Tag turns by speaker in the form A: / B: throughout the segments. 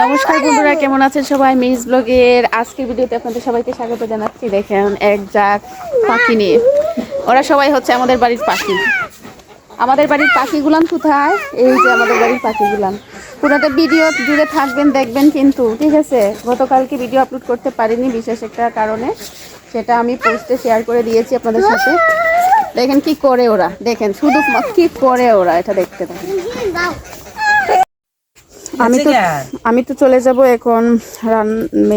A: নমস্কার বন্ধুরা, কেমন আছেন সবাই? মিস ব্লগের আজকের ভিডিওতে আপনাদের সবাইকে স্বাগত জানাচ্ছি। দেখেন, এক জাক পাখি নিয়ে। ওরা সবাই হচ্ছে আমাদের বাড়ির পাখি। আমাদের বাড়ির পাখিগুলান কোথায়? এই যে আমাদের বাড়ির পাখিগুলান। পুরোটা ভিডিও জুড়ে থাকবেন, দেখবেন কিন্তু, ঠিক আছে? গতকালকে ভিডিও আপলোড করতে পারিনি বিশেষ একটা কারণে। সেটা আমি পোস্টে শেয়ার করে দিয়েছি আপনাদের সাথে। দেখেন কি করে ওরা। দেখেন, শুধু কি করে ওরা এটা দেখতে। থাকেন আমি তো আমি তো চলে যাব এখন রান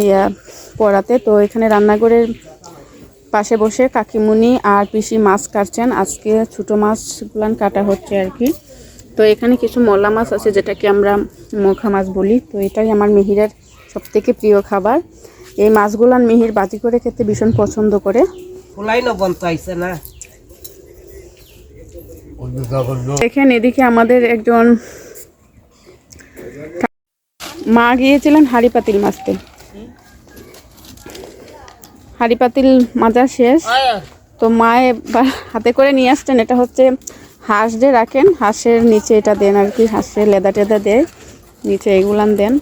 A: ইয়া, পড়াতে। তো এখানে রান্নাঘরের পাশে বসে কাকিমুনি আর পিসি মাছ কাটছেন। আজকে ছোটো মাছগুলান কাটা হচ্ছে আর কি। তো এখানে কিছু মলা মাছ আছে যেটাকে আমরা মোখা মাছ বলি। তো এটাই আমার মিহিরের সবথেকে প্রিয় খাবার। এই মাছগুলান মিহির বাজি করে খেতে ভীষণ পছন্দ করে।
B: না?
A: দেখেন এদিকে আমাদের একজন মা গিয়েছিলেন হাড়ি পাতিল মাছতে হাড়ি পাতিল মাজা শেষ। তো মা এবার হাতে করে নিয়ে আসছেন, এটা হচ্ছে হাঁস যে রাখেন, হাঁসের নিচে এটা দেন আর কি হাঁসের লেদা টেদা দেয়, নিচে এগুলান দেন।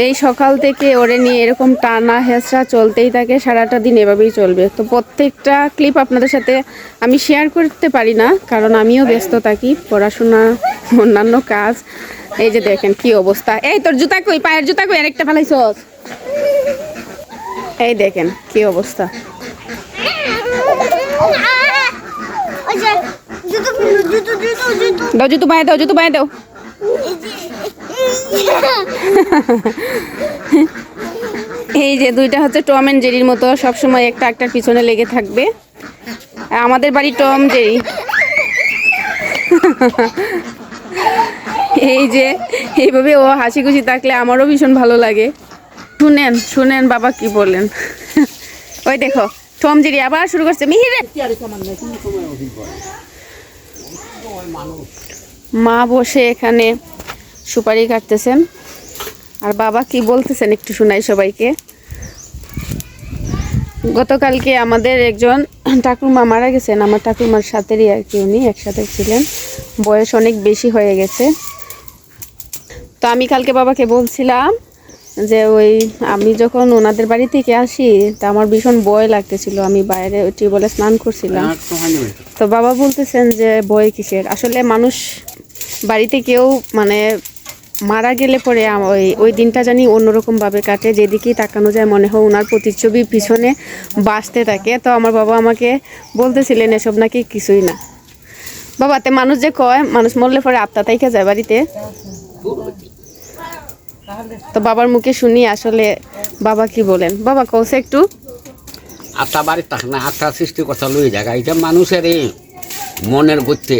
A: এই সকাল থেকে ওরে নিয়ে এরকম টানা হেঁচড়া চলতেই থাকে সারাটা দিন এভাবেই চলবে। তো প্রত্যেকটা ক্লিপ আপনাদের সাথে আমি শেয়ার করতে পারি না কারণ আমিও ব্যস্ত থাকি পড়াশোনা অন্যান্য কাজ। এই যে দেখেন কি অবস্থা। এই তোর জুতা কই? পায়ের জুতা কই? আরেকটা ফেলাইছস। এই দেখেন কি অবস্থা। দাও জুতো পায়ে দাও জুতো পায়ে দাও। এই যে দুইটা হচ্ছে টম অ্যান্ড জেরির মতো, সবসময় একটা একটার পিছনে লেগে থাকবে। আমাদের বাড়ি টম, জেরি। এই যে, এইভাবে ও হাসি খুশি থাকলে আমারও ভীষণ ভালো লাগে। শুনেন শুনেন বাবা কি বললেন ওই দেখো, টম, জেরি আবার শুরু করছে। মিহিরে মা বসে এখানে। সুপারি কাটতেছেন। আর বাবা কি বলতেছেন একটু শোনাই সবাইকে। গতকালকে আমাদের একজন ঠাকুরমা মারা গেছেন। আমার ঠাকুরমার সাথেরই আর কি উনি একসাথে ছিলেন। বয়স অনেক বেশি হয়ে গেছে। তো আমি কালকে বাবাকে বলছিলাম যে ওই আমি যখন ওনাদের বাড়ি থেকে আসি তা আমার ভীষণ ভয় লাগতেছিল। আমি বাইরে ওই টিউবওয়েলে স্নান করছিলাম। তো বাবা বলতেছেন যে বই কিসের? আসলে মানুষ বাড়িতে কেউ মানে মারা গেলে পরে ওই ওই দিনটা জানি অন্যরকম ভাবে কাটে। যেদিকেই তাকানো যায় মনে হয় ওনার প্রতিচ্ছবি পিছনে বাঁচতে থাকে। তো আমার বাবা আমাকে বলতেছিলেন, এসব নাকি কিছুই না। বাবাতে মানুষ যে কয়, মানুষ মরলে পরে আত্মা তাইকে যায় বাড়িতে। তো বাবার মুখে শুনি আসলে বাবা কি বলেন? বাবা কৌছে একটু।
C: আত্মা বাড়ির থাক না, আত্মা সৃষ্টি কথা লই জায়গা। এটা মানুষের মনের গত্যে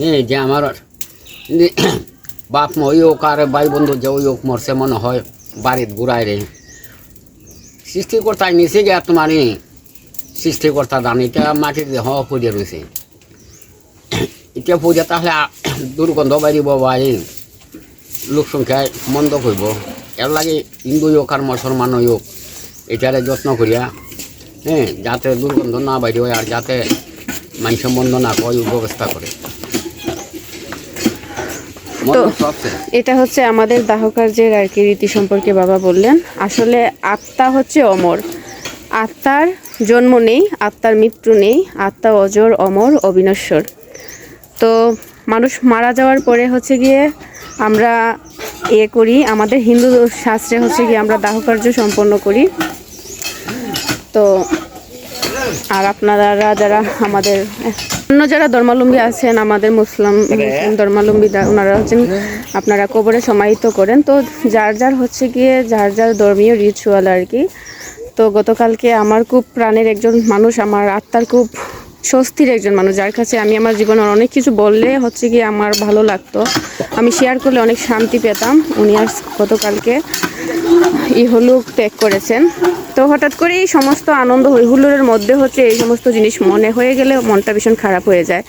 C: হ্যাঁ যে আমার বাপ মা, ওই হোক আর ভাই বন্ধু যে ওই মরছে মনে হয় বাড়িত ঘুরায় রে। সৃষ্টিকর্তায় নিচে গিয়া তোমার। এই সৃষ্টিকর্তা দান, এটা মাটিতে হওয়া পড়ে রয়েছে। এতিয়া পূজা তাহলে দুর্গন্ধ বাড়িব বা এই লোক সংখ্যায় মন্দ করব এর লাগে হিন্দু হোক আর মুসলমান হোক, এটারে যত্ন করিয়া হ্যাঁ যাতে দুর্গন্ধ না বাইরে হয় আর যাতে মানুষ মন্দ না কয় ব্যবস্থা করে। সবচেয়ে
A: এটা হচ্ছে আমাদের দাহ কার্যের আর কি রীতি সম্পর্কে বাবা বললেন। আসলে আত্মা হচ্ছে অমর। আত্মার জন্ম নেই আত্মার মৃত্যু নেই আত্মা অজর অমর অবিনশ্বর। তো মানুষ মারা যাওয়ার পরে হচ্ছে গিয়ে আমরা এ করি আমাদের হিন্দু শাস্ত্রে হচ্ছে গিয়ে আমরা দাহ কার্য সম্পন্ন করি। তো আর আপনারা যারা আমাদের, অন্য যারা ধর্মালম্বী আছেন, আমাদের মুসলিম মুসলিম ধর্মাবলম্বী ওনারা হচ্ছেন, আপনারা কবরে সমাহিত করেন। তো যার যার হচ্ছে গিয়ে যার যার ধর্মীয় রিচুয়াল আর কি। তো গতকালকে আমার খুব প্রাণের একজন মানুষ, আমার আত্মার খুব স্বস্তির একজন মানুষ, যার কাছে আমি আমার জীবনের অনেক কিছু বললে হচ্ছে গিয়ে আমার ভালো লাগতো। আমি শেয়ার করলে অনেক শান্তি পেতাম। উনি আর গতকালকে ইহলুক ত্যাগ করেছেন। তো হঠাৎ করে এই সমস্ত আনন্দ হৈহুল্লোড়ের মধ্যে হচ্ছে এই সমস্ত জিনিস মনে হয়ে গেলে মনটা ভীষণ খারাপ হয়ে যায়।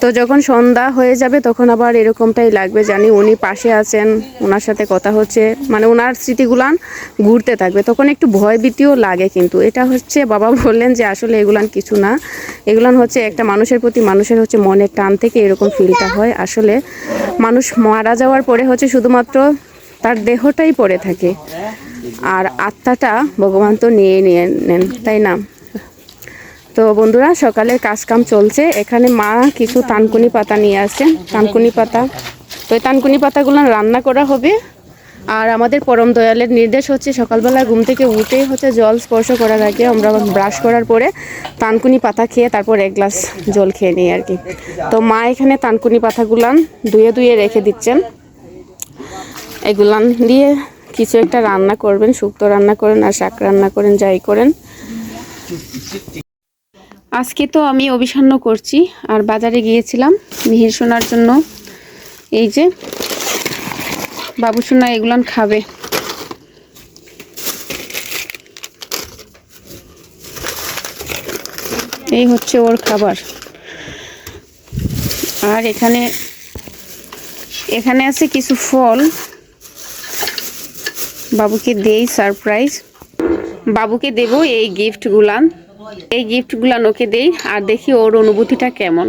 A: তো যখন সন্ধ্যা হয়ে যাবে তখন আবার এরকমটাই লাগবে জানি উনি পাশে আছেন ওনার সাথে কথা হচ্ছে। মানে ওনার স্মৃতিগুলান ঘুরতে থাকবে। তখন একটু ভয় ভীতিও লাগে কিন্তু। এটা হচ্ছে বাবা বললেন যে, আসলে এগুলান কিছু না। এগুলান হচ্ছে একটা মানুষের প্রতি মানুষের হচ্ছে মনের টান থেকে এরকম ফিলটা হয়। আসলে মানুষ মারা যাওয়ার পরে হচ্ছে শুধুমাত্র তার দেহটাই পড়ে থাকে। আর আত্মাটা ভগবান তো নিয়ে নিয়ে নেন, তাই না? তো বন্ধুরা, সকালের কাজকাম চলছে। এখানে মা কিছু তানকুনি পাতা নিয়ে আসছেন। তানকুনি পাতা, তো এই তানকুনি পাতাগুলো রান্না করা হবে। আর আমাদের পরম দয়ালের নির্দেশ হচ্ছে সকালবেলা ঘুম থেকে উঠে হচ্ছে জল স্পর্শ করার আগে আমরা ব্রাশ করার পরে তানকুনি পাতা খেয়ে তারপর এক গ্লাস জল খেয়ে নিই আর কি। তো মা এখানে তানকুনি পাতাগুলান ধুয়ে ধুয়ে রেখে দিচ্ছেন। এগুলান দিয়ে কিছু একটা রান্না করবেন, শুক্তো রান্না করেন আর শাক রান্না করেন, যাই করেন। আজকে তো আমি অভিসান্ন করছি, আর বাজারে গিয়েছিলাম মিহির সোনার জন্য। এই যে বাবু সোনা এগুলান খাবে। এই হচ্ছে ওর খাবার। আর এখানে এখানে আছে কিছু ফল। বাবুকে দেই সারপ্রাইজ। বাবুকে দেব এই গিফটগুলান। এই গিফটগুলান ওকে দেই। আর দেখি ওর অনুভূতিটা কেমন।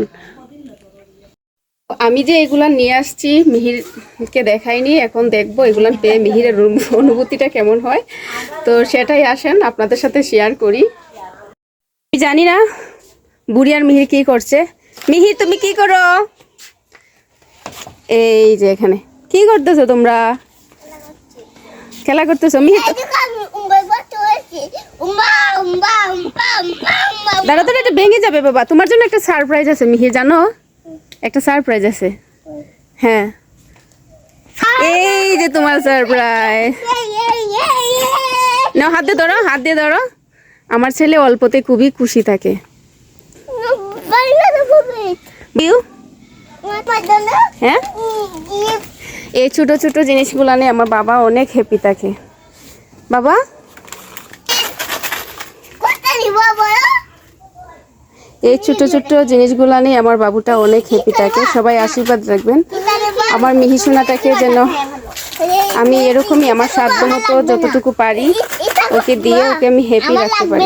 A: আমি যে এগুলা নিয়ে আসছি মিহিরকে দেখাইনি এখন দেখব এগুলা পেয়ে মিহিরের অনুভূতিটা কেমন হয়। তো সেটাই আসেন আপনাদের সাথে শেয়ার করি। আমি জানি না বুড়ি আর মিহির কি করছে। মিহির তুমি কি করো? এই যে এখানে। কি করতেছো তোমরা? খেলা করতেছো? মিহির তো- দাঁড়া দাঁড়া এটা ভেঙে যাবে বাবা। তোমার জন্য একটা সারপ্রাইজ আছে মিহির জানো? একটা সারপ্রাইজ আছে। হ্যাঁ। এই যে তোমার সারপ্রাইজ নাও হাত দিয়ে ধরো, হাত দিয়ে ধরো। আমার ছেলে অল্পতে খুবই খুশি থাকে। হ্যাঁ? এই ছোট ছোট জিনিসগুলো নিয়ে আমার বাবা অনেক হ্যাপি থাকে। বাবা? এই ছোট ছোট জিনিসগুলো নিয়ে আমার বাবুটা অনেক হ্যাপি থাকে। সবাই আশীর্বাদ রাখবেন। আমার মিহিসোনাটাকে যেন আমি এরকমই আমার সাধ্য মতো যতটুকু পারি ওকে দিয়ে ওকে আমি হ্যাপি রাখতে পারি।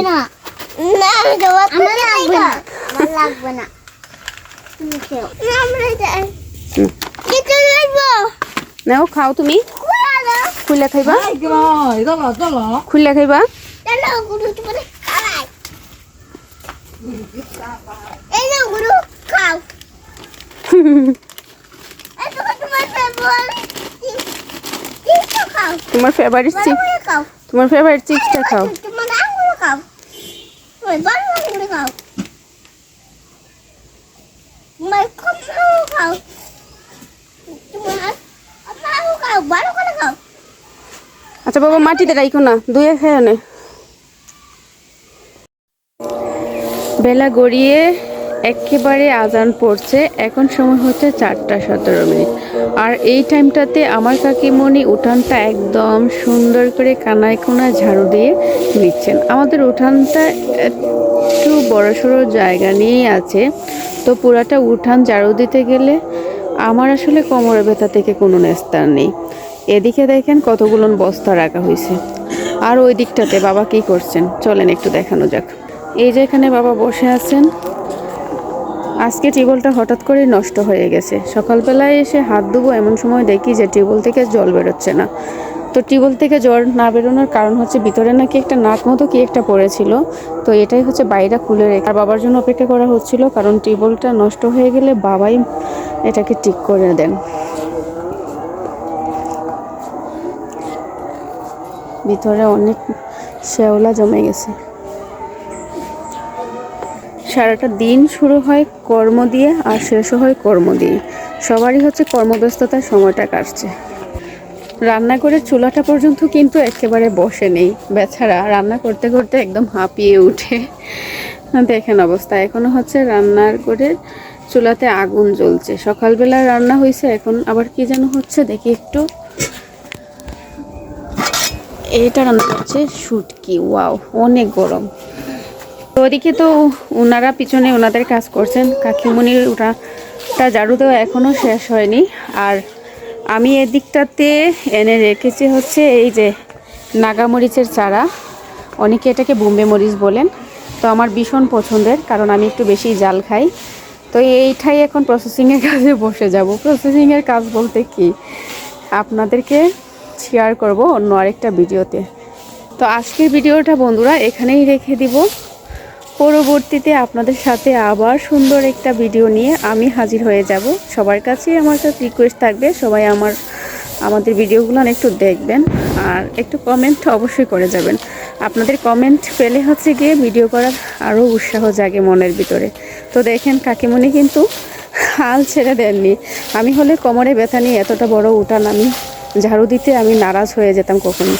A: নাও খাও তুমি। খুলে খাইবা। খুলে খাইবা। তোমার ফেভারিট তোমার ফেভারিট চিপসটা খাও।
D: তোমার আঙুল খাও। তোমার বড় আঙুল খাও। তোমার খুব খাও। তোমার আপনার খাও। বড় করে খাও।
A: আচ্ছা বাবা মাটিতে রাইখো না। দুয়ে খায় না। বেলা গড়িয়ে একেবারে আজান পড়ছে। এখন সময় হচ্ছে চারটা সতেরো মিনিট। আর এই টাইমটাতে আমার কাকিমণি উঠানটা একদম সুন্দর করে কানায় কোনায় ঝাড়ু দিয়ে নিচ্ছেন আমাদের উঠানটা একটু বড়সড় জায়গা নিয়েই আছে। তো পুরাটা উঠান ঝাড়ু দিতে গেলে আমার আসলে কোমর ব্যথা থেকে কোনো নেস্তার নেই। এদিকে দেখেন কতগুলো বস্তা রাখা হয়েছে আর ওই দিকটাতে বাবা কি করছেন? চলেন একটু দেখানো যাক। এই যে এখানে বাবা বসে আছেন। আজকে টিউবওয়েলটা হঠাৎ করে নষ্ট হয়ে গেছে। সকালবেলায় এসে হাত ধুবো এমন সময় দেখি যে টিউবওয়েল থেকে জল বেরোচ্ছে না। তো টিউবওয়েল থেকে জল না বেরোনোর কারণ হচ্ছে ভিতরে নাকি একটা নাট মতো কি একটা পড়েছিল। তো এটাই হচ্ছে বাইরে খুলে রেখে আর বাবার জন্য অপেক্ষা করা হচ্ছিল কারণ টিউবওয়েলটা নষ্ট হয়ে গেলে বাবাই এটাকে ঠিক করে দেন। ভিতরে অনেক শ্যাওলা জমে গেছে। সারাটা দিন শুরু হয় কর্ম দিয়ে আর শেষও হয় কর্ম দিয়ে। সবারই হচ্ছে কর্মব্যস্ততার সময়টা কাটছে। রান্না করে চুলাটা পর্যন্ত কিন্তু একেবারে বসে নেই। বেচারা রান্না করতে করতে একদম হাঁপিয়ে উঠে। দেখেন অবস্থা, এখনও হচ্ছে রান্নার করে চুলাতে আগুন জ্বলছে। সকালবেলা রান্না হয়েছে এখন আবার কি যেন হচ্ছে দেখি একটু। এটা রান্না হচ্ছে শুটকি, ওয়াও, অনেক গরম। ওদিকে তো ওনারা পিছনে ওনাদের কাজ করছেন। কাকিমণির ওটা ঝাড়ু দেওয়া এখনও শেষ হয়নি। আর আমি এদিকটাতে এনে রেখেছি হচ্ছে এই যে নাগামরিচের চারা। অনেকে এটাকে বোম্বে মরিচ বলেন। তো আমার ভীষণ পছন্দের, কারণ আমি একটু বেশি জাল খাই। তো এইটাই এখন প্রসেসিংয়ের কাজে বসে যাব। প্রসেসিংয়ের কাজ বলতে কি? আপনাদেরকে শেয়ার করব অন্য আরেকটা ভিডিওতে। তো আজকের ভিডিওটা বন্ধুরা এখানেই রেখে দিব। পরবর্তীতে আপনাদের সাথে আবার সুন্দর একটা ভিডিও নিয়ে আমি হাজির হয়ে যাব। সবার কাছে আমার কাছে রিকোয়েস্ট থাকবে, সবাই আমার, আমাদের ভিডিওগুলো একটু দেখবেন আর একটু কমেন্ট অবশ্যই করে যাবেন। আপনাদের কমেন্ট পেলে হচ্ছে গিয়ে ভিডিও করার আরও উৎসাহ জাগে মনের ভিতরে। তো দেখেন কাকিমণি কিন্তু হাল ছেড়ে দেননি। আমি হলে কোমরে ব্যথা নিয়ে এতটা বড় উঠান আমি ঝাড়ু দিতে আমি নারাজ হয়ে যেতাম কখনো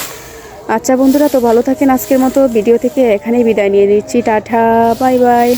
A: আচ্ছা বন্ধুরা, তো ভালো থাকেন। আজকের মতো ভিডিও থেকে এখানেই বিদায় নিয়ে নিচ্ছি। Tata, bye bye.